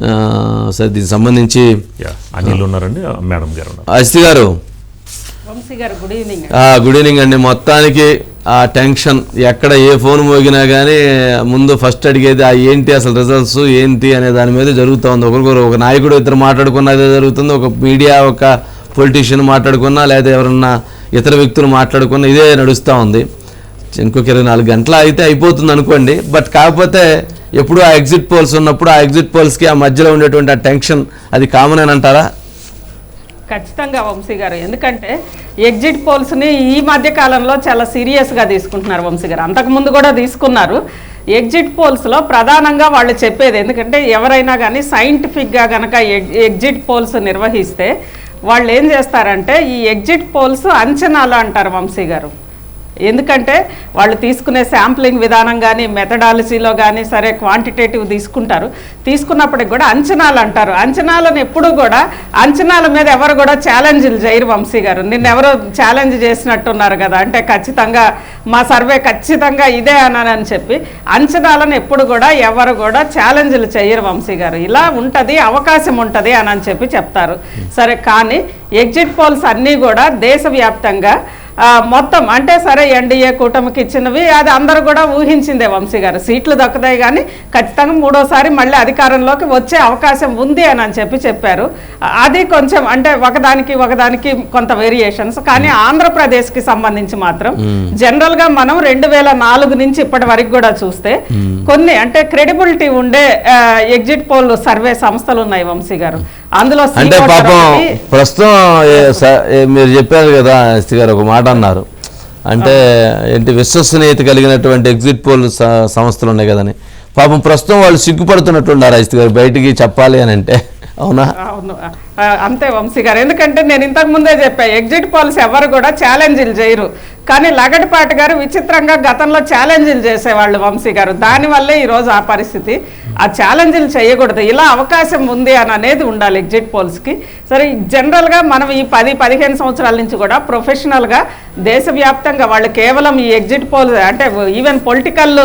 ఆ, సరే దీనికి సంబంధించి అనిల్ ఉన్నారండి ఆ, మేడం గారు ఉన్నారు. అస్తి గారు. వంశీ గారు గుడ్ ఈవినింగ్ ఆ, గుడ్ ఈవినింగ్ అండి. మొత్తానికి ఆ టెన్షన్ ఎక్కడ ఏ ఫోన్ మోగినా కానీ ముందు ఫస్ట్ అడిగేది ఆ ఏంటి అసలు రిజల్ట్స్ ఏంటి? అనే దాని మీద జరుగుతూ ఉంది. ఒకరికొకరు ఒక నాయకుడు ఇద్దరు మాట్లాడుకున్నా అదే జరుగుతుంది. ఒక మీడియా ఒక పొలిటీషియన్ మాట్లాడుకున్నా లేదా ఎవరన్నా ఇతర వ్యక్తులు మాట్లాడుకున్నా ఇదే నడుస్తూ ఉంది. ఇంకొక ఇరవై నాలుగు గంటల అయితే అయిపోతుంది అనుకోండి. బట్ కాకపోతే ఎప్పుడు ఆ ఎగ్జిట్ పోల్స్ ఉన్నప్పుడు ఆ ఎగ్జిట్ పోల్స్కి ఆ మధ్యలో ఉండేటువంటి ఆ టెన్షన్ అది కామన్ అని అంటారా? ఖచ్చితంగా వంశీ గారు. ఎందుకంటే ఎగ్జిట్ పోల్స్ని ఈ మధ్య కాలంలో చాలా సీరియస్గా తీసుకుంటున్నారు వంశీ గారు. అంతకుముందు కూడా తీసుకున్నారు. ఎగ్జిట్ పోల్స్లో ప్రధానంగా వాళ్ళు చెప్పేది ఎందుకంటే ఎవరైనా కానీ సైంటిఫిక్గా కనుక ఎగ్జిట్ పోల్స్ నిర్వహిస్తే వాళ్ళు ఏం చేస్తారంటే ఈ ఎగ్జిట్ పోల్స్ అంచనాలు అంటారు వంశీ గారు. ఎందుకంటే వాళ్ళు తీసుకునే శాంప్లింగ్ విధానం కానీ మెథడాలజీలో కానీ సరే క్వాంటిటేటివ్ తీసుకుంటారు. తీసుకున్నప్పటికి కూడా అంచనాలు అంటారు. అంచనాలను ఎప్పుడూ కూడా అంచనాల మీద ఎవరు కూడా ఛాలెంజ్లు చేయరు వంశీ గారు. నిన్న ఎవరో ఛాలెంజ్ చేసినట్టున్నారు కదా అంటే ఖచ్చితంగా మా సర్వే ఖచ్చితంగా ఇదే అన్నానని చెప్పి అంచనాలను ఎప్పుడు కూడా ఎవరు కూడా ఛాలెంజ్లు చేయరు వంశీ గారు. ఇలా ఉంటుంది అవకాశం ఉంటుంది అని చెప్పి చెప్తారు. సరే కానీ ఎగ్జిట్ పోల్స్ అన్నీ కూడా దేశవ్యాప్తంగా మొత్తం అంటే సరే ఎన్డీఏ కూటమికి ఇచ్చినవి అది అందరూ కూడా ఊహించిందే వంశీ గారు. సీట్లు దక్కుతాయి కానీ ఖచ్చితంగా మూడోసారి మళ్ళీ అధికారంలోకి వచ్చే అవకాశం ఉంది అని అని చెప్పి చెప్పారు. అది కొంచెం అంటే ఒకదానికి ఒకదానికి కొంత వేరియేషన్స్ కానీ ఆంధ్రప్రదేశ్కి సంబంధించి మాత్రం జనరల్గా మనం రెండు వేల నాలుగు నుంచి ఇప్పటి వరకు కూడా చూస్తే కొన్ని అంటే క్రెడిబిలిటీ ఉండే ఎగ్జిట్ పోల్ సర్వే సంస్థలు ఉన్నాయి వంశీ గారు. అందులో అంటే పాపం ప్రస్తుతం మీరు చెప్పారు కదా ఎస్తి గారు ఒక మాట అన్నారు. అంటే ఏంటి విశ్వసనీయత కలిగినటువంటి ఎగ్జిట్ పోల్ సంస్థలు ఉన్నాయి కదని. పాపం ప్రస్తుతం వాళ్ళు సిగ్గుపడుతున్నట్టున్నారు ఐస్తి గారు బయటికి చెప్పాలి అని అంటే. అవునా. అంతే వంశీ గారు. ఎందుకంటే నేను ఇంతకు ముందే చెప్పా ఎగ్జిట్ పాలసీ ఎవరు కూడా ఛాలెంజ్లు చేయరు. కానీ లగడపాటి గారు విచిత్రంగా గతంలో ఛాలెంజ్లు చేసేవాళ్ళు వంశీ గారు. దానివల్లే ఈరోజు ఆ పరిస్థితి. ఆ ఛాలెంజ్లు చేయకూడదు. ఇలా అవకాశం ఉంది అని అనేది ఉండాలి ఎగ్జిట్ పోల్స్కి సరే జనరల్గా మనం ఈ పది పదిహేను సంవత్సరాల నుంచి కూడా ప్రొఫెషనల్గా దేశవ్యాప్తంగా వాళ్ళు కేవలం ఈ ఎగ్జిట్ పోల్ అంటే ఈవెన్ పొలిటికల్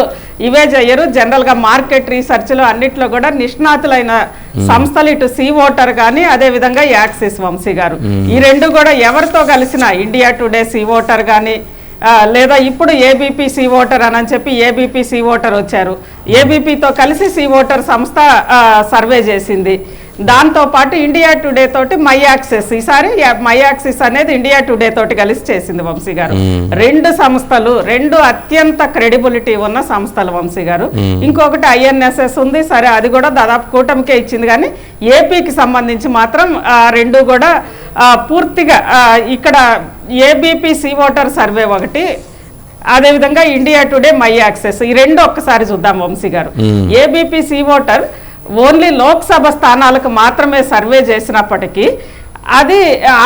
ఇవే చేయరు జనరల్గా మార్కెట్ రీసెర్చ్లో అన్నిట్లో కూడా నిష్ణాతులైన సంస్థలు ఇటు సీ ఓటర్ కానీ అదే విధంగా యాక్సిస్ వంశీ గారు. ఈ రెండు కూడా ఎవరితో కలిసిన ఇండియా టుడే సి ఓటర్ కానీ లేదా ఇప్పుడు ఏబీపీ సి ఓటర్ అని చెప్పి ఏబీపీ సి ఓటర్ వచ్చారు. ఏబీపీతో కలిసి సి ఓటర్ సంస్థ సర్వే చేసింది. దాంతో పాటు ఇండియా టుడే తోటి మై యాక్సెస్ ఈసారి మై యాక్సిస్ అనేది ఇండియా టుడే తోటి కలిసి చేసింది వంశీ గారు. రెండు సంస్థలు రెండు అత్యంత క్రెడిబిలిటీ ఉన్న సంస్థలు వంశీ గారు. ఇంకొకటి ఐఎన్ఎస్ఎస్ ఉంది. సరే అది కూడా దాదాపు కూటమికే ఇచ్చింది కానీ ఏపీకి సంబంధించి మాత్రం రెండు కూడా పూర్తిగా ఇక్కడ ఏబీపీ సి ఓటర్ సర్వే ఒకటి అదేవిధంగా ఇండియా టుడే మై యాక్సెస్ ఈ రెండు ఒక్కసారి చూద్దాం వంశీ గారు. ABP C Voter only Lok Sabha స్థానాలకు మాత్రమే సర్వే చేసినప్పటికీ అది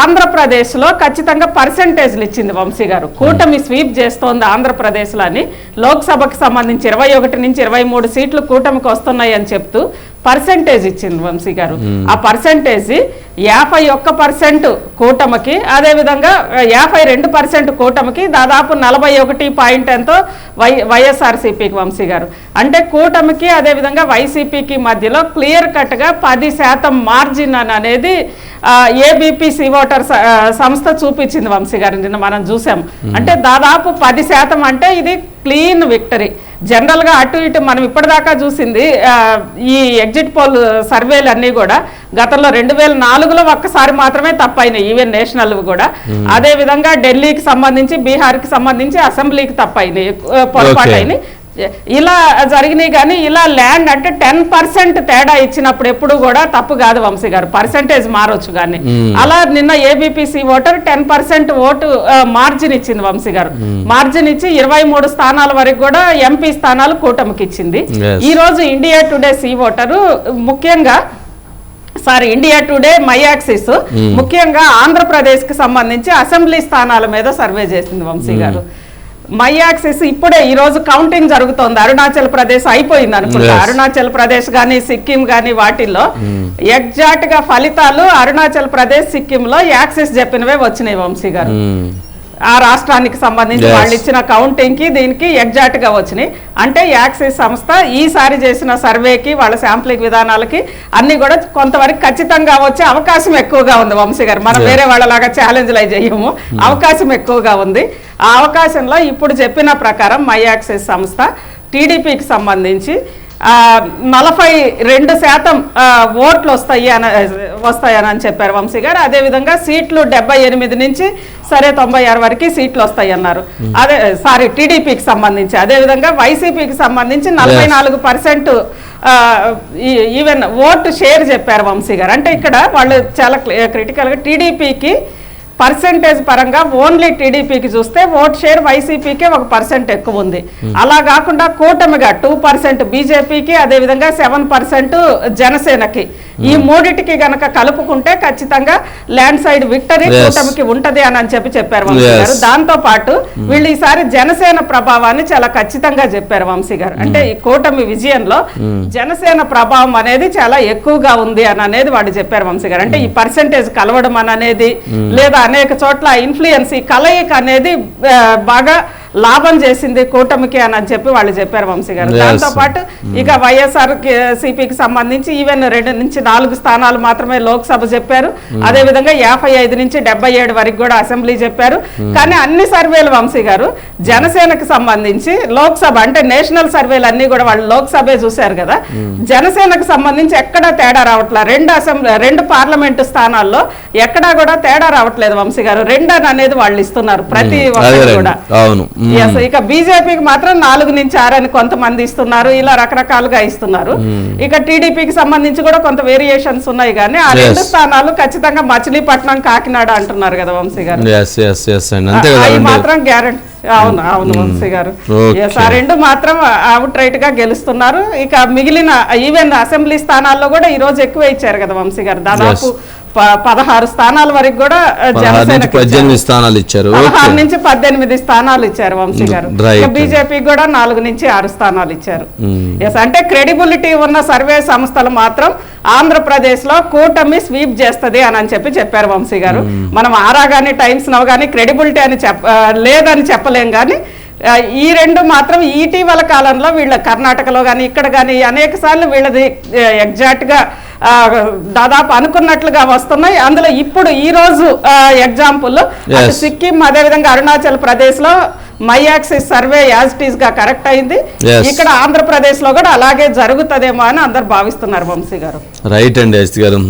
ఆంధ్రప్రదేశ్లో ఖచ్చితంగా పర్సంటేజ్లు ఇచ్చింది వంశీ గారు. కూటమి స్వీప్ చేస్తోంది ఆంధ్రప్రదేశ్లో అని లోక్సభకు సంబంధించి ఇరవై ఒకటి నుంచి ఇరవై మూడు సీట్లు కూటమికి వస్తున్నాయి అని చెప్తూ పర్సంటేజ్ ఇచ్చింది వంశీ గారు. ఆ పర్సంటేజ్ యాభై ఒక్క పర్సెంట్ కూటమికి అదేవిధంగా యాభై రెండు పర్సెంట్ కూటమికి దాదాపు నలభై ఒకటి పాయింట్ ఎంతో వై వైఎస్ఆర్సీపీకి వంశీ గారు. అంటే కూటమికి అదేవిధంగా వైసీపీకి మధ్యలో క్లియర్ కట్గా పది శాతం మార్జిన్ అని అనేది ఏబీపీ ఓటర్ సంస్థ చూపించింది వంశీ గారు. నిన్న మనం చూసాం. అంటే దాదాపు పది శాతం అంటే ఇది క్లీన్ విక్టరీ. జనరల్గా అటు ఇటు మనం ఇప్పటిదాకా చూసింది ఈ ఎగ్జిట్ పోల్ సర్వేలు అన్నీ కూడా గతంలో రెండు వేల నాలుగులో ఒక్కసారి మాత్రమే తప్పైనాయి ఈవెన్ నేషనల్ కూడా. అదే విధంగా ఢిల్లీకి సంబంధించి బీహార్కి సంబంధించి అసెంబ్లీకి తప్పైనాయి పొరపాటు. అయినాయి ఇలా జరిగినాయి కానీ ఇలా ల్యాండ్ అంటే టెన్ పర్సెంట్ తేడా ఇచ్చినప్పుడు ఎప్పుడు కూడా తప్పు కాదు వంశీ గారు. పర్సెంటేజ్ మారొచ్చు కానీ. అలా నిన్న ABP C Voter ten percent vote margin ఇచ్చింది వంశీ గారు. మార్జిన్ ఇచ్చి ఇరవై మూడు స్థానాల వరకు కూడా ఎంపీ స్థానాలు కూటమికి ఇచ్చింది. ఈ రోజు ఇండియా టుడే సి ఓటరు ముఖ్యంగా sorry India Today My Axis ముఖ్యంగా ఆంధ్రప్రదేశ్కి సంబంధించి అసెంబ్లీ స్థానాల మీద సర్వే చేసింది వంశీ గారు. మయాక్సిస్ ఇప్పుడే ఈ రోజు కౌంటింగ్ జరుగుతోంది అరుణాచల్ ప్రదేశ్ అయిపోయింది అనుకుంటా. అరుణాచల్ ప్రదేశ్ గానీ సిక్కిం గానీ వాటిల్లో ఎగ్జాక్ట్గా ఫలితాలు అరుణాచల్ ప్రదేశ్ సిక్కిం లో యాక్సిస్ చెప్పినవే వచ్చినాయి వంశీ గారు మ్మ్. ఆ రాష్ట్రానికి సంబంధించి. వాళ్ళు ఇచ్చిన కౌంటింగ్కి దీనికి ఎగ్జాక్ట్గా వచ్చినాయి. అంటే యాక్సిస్ సంస్థ ఈసారి చేసిన సర్వేకి వాళ్ళ శాంప్లింగ్ విధానాలకి అన్ని కూడా కొంతవరకు ఖచ్చితంగా వచ్చే అవకాశం ఎక్కువగా ఉంది వంశీ గారు. మనం. వేరే వాళ్ళలాగా ఛాలెంజ్లు చేయము. అవకాశం ఎక్కువగా ఉంది. ఆ అవకాశంలో ఇప్పుడు చెప్పిన ప్రకారం మై యాక్సిస్ సంస్థ టీడీపీకి సంబంధించి నలభై రెండు శాతం ఓట్లు వస్తాయి అని వస్తాయని చెప్పారు వంశీ గారు. అదేవిధంగా సీట్లు డెబ్బై ఎనిమిది నుంచి సరే తొంభై ఆరు వరకు సీట్లు వస్తాయి అన్నారు అదే సారీ టీడీపీకి సంబంధించి. అదేవిధంగా వైసీపీకి సంబంధించి నలభై. నాలుగు పర్సెంట్ ఈవెన్ ఓటు షేర్ చెప్పారు వంశీ గారు. అంటే ఇక్కడ వాళ్ళు చాలా క్రిటికల్గా టీడీపీకి పర్సెంటేజ్ పరంగా ఓన్లీ టీడీపీకి చూస్తే ఓట్ షేర్ వైసీపీకే ఒక పర్సెంట్ ఎక్కువ ఉంది. అలా కాకుండా కూటమిగా టూ పర్సెంట్ బీజేపీకి అదేవిధంగా సెవెన్ పర్సెంట్ జనసేనకి. ఈ మూడిటికి గనక కలుపుకుంటే ఖచ్చితంగా ల్యాండ్ సైడ్ విక్టరీ. కూటమికి ఉంటది అని అని చెప్పి చెప్పారు వంశీ. గారు. దాంతో పాటు వీళ్ళు ఈసారి జనసేన ప్రభావాన్ని చాలా ఖచ్చితంగా చెప్పారు వంశీ గారు. అంటే ఈ కూటమి విజయంలో జనసేన ప్రభావం అనేది చాలా ఎక్కువగా ఉంది అని అనేది వాళ్ళు చెప్పారు వంశీ గారు. అంటే ఈ పర్సెంటేజ్ కలవడం అని అనేది లేదా అనేక చోట్ల ఇన్ఫ్లుయెన్స్ ఈ కలయిక అనేది బాగా లాభం చేసింది కూటమికి అని అని చెప్పి వాళ్ళు చెప్పారు వంశీ గారు. దాంతో పాటు ఇక వైఎస్ఆర్ సిపికి సంబంధించి ఈవెన్ రెండు నుంచి నాలుగు స్థానాలు మాత్రమే లోక్సభ చెప్పారు. అదే విధంగా యాభై ఐదు నుంచి డెబ్బై ఏడు వరకు కూడా అసెంబ్లీ చెప్పారు. కానీ అన్ని సర్వేలు వంశీ గారు జనసేనకు సంబంధించి లోక్సభ అంటే నేషనల్ సర్వేలు అన్ని కూడా వాళ్ళు లోక్సభే చూశారు కదా. జనసేనకు సంబంధించి ఎక్కడా తేడా రావట్లేదు రెండు అసెంబ్లీ రెండు పార్లమెంటు స్థానాల్లో ఎక్కడా కూడా తేడా రావట్లేదు వంశీ గారు. రెండు అని అనేది వాళ్ళు ఇస్తున్నారు ప్రతి ఒక్కరు. కూడా. అవును. Yes, ఇక బీజేపీకి మాత్రం నాలుగు నుంచి ఆరు అని కొంతమంది ఇస్తున్నారు. ఇలా రకరకాలుగా ఇస్తున్నారు. ఇక టీడీపీకి సంబంధించి కూడా కొంత వేరియేషన్స్ ఉన్నాయి కానీ ఆ రెండు. స్థానాలు ఖచ్చితంగా మచిలీపట్నం కాకినాడ అంటున్నారు కదా వంశీ గారు. ఎస్ ఎస్ ఎస్ అవి మాత్రం గ్యారంటీ అవును అవును వంశీ గారు. ఆ రెండు మాత్రం అవుట్ రైట్గా గెలుస్తున్నారు. ఇక మిగిలిన ఈవెన్ అసెంబ్లీ స్థానాల్లో కూడా ఈ రోజు ఎక్కువ ఇచ్చారు కదా వంశీ గారు. దాదాపు పదహారు స్థానాల వరకు కూడా జనసేనకి పద్దెనిమిది. స్థానాలు ఇచ్చారు. పదహారు నుంచి పద్దెనిమిది స్థానాలు ఇచ్చారు వంశీ గారు. బీజేపీకి కూడా నాలుగు నుంచి ఆరు స్థానాలు ఇచ్చారు. ఎస్ అంటే క్రెడిబిలిటీ ఉన్న సర్వే సంస్థలు మాత్రం ఆంధ్రప్రదేశ్లో కూటమి స్వీప్ చేస్తది అని అని చెప్పి చెప్పారు వంశీ గారు. మనం ఆరా గానీ టైమ్స్ నవ్ కానీ క్రెడిబిలిటీ అని చెప్ప లేదని చెప్పలేం కానీ ఈ రెండు మాత్రం ఇటీవల కాలంలో వీళ్ళ కర్ణాటకలో కానీ ఇక్కడ కానీ అనేక సార్లు వీళ్ళది ఎగ్జాక్ట్గా ఆ, దాదాపు అనుకున్నట్లుగా వస్తున్నాయి. అందులో ఇప్పుడు ఈ రోజు ఎగ్జాంపుల్. సిక్కిం అదేవిధంగా అరుణాచల్ ప్రదేశ్లో మై యాక్సిస్ సర్వే యాజ్గా కరెక్ట్ అయింది. ఇక్కడ ఆంధ్రప్రదేశ్లో కూడా అలాగే జరుగుతుందేమో అని అందరు భావిస్తున్నారు వంశీ గారు. రైట్ అండి గారు.